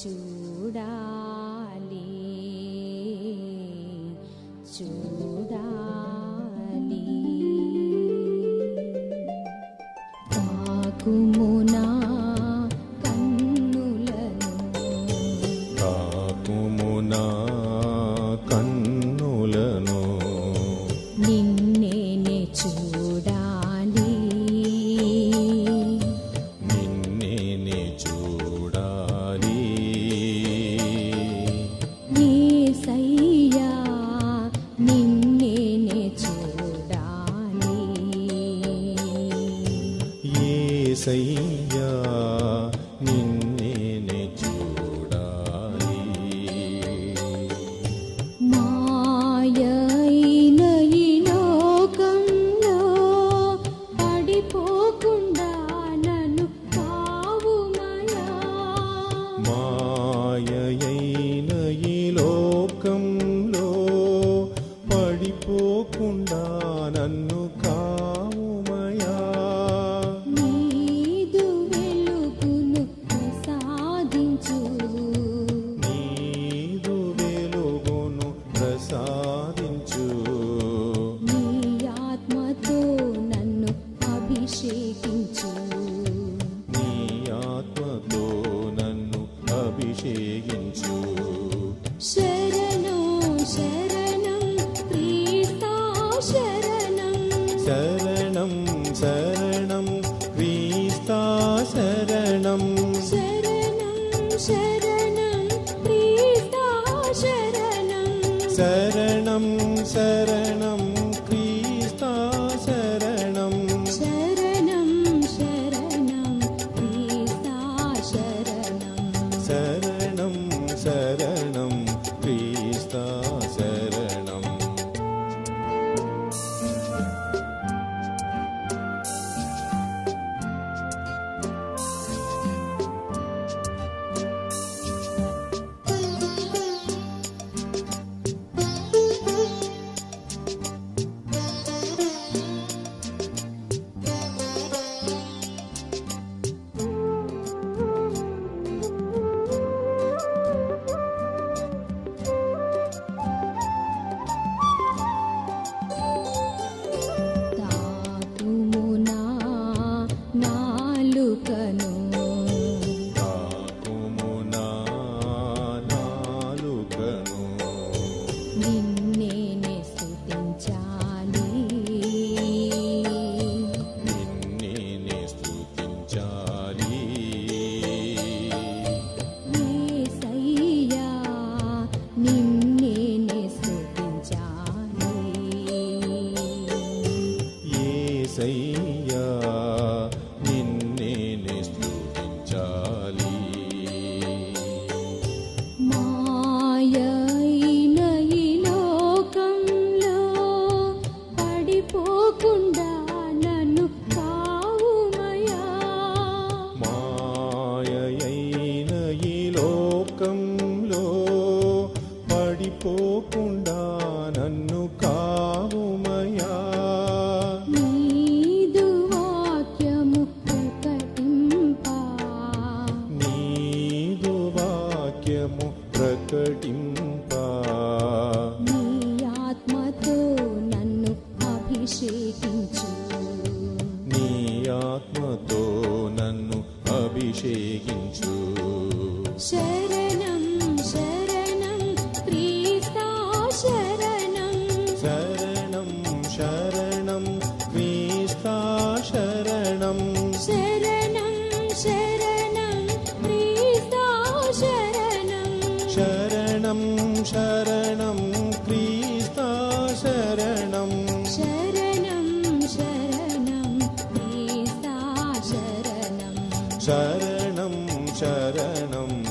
చూడాలి చూడాలి. కాకుమున செய்யா நின் ശരണം. ശരണം ശരണം ക്രീസ്താ ശരണം. ശരണം ശരണം ക്രീസ്താ ശരണം. ശരണം ശരണം ക്രീസ്താ ఆత్మతో నన్ను అభిషేకించు శరణం శరణం క్రీస్తా శరణం శరణం శరణం క్రీస్తా శరణం శరణం శరణం క్రీస్తా శరణం శరణం శరణం रणं चरणम्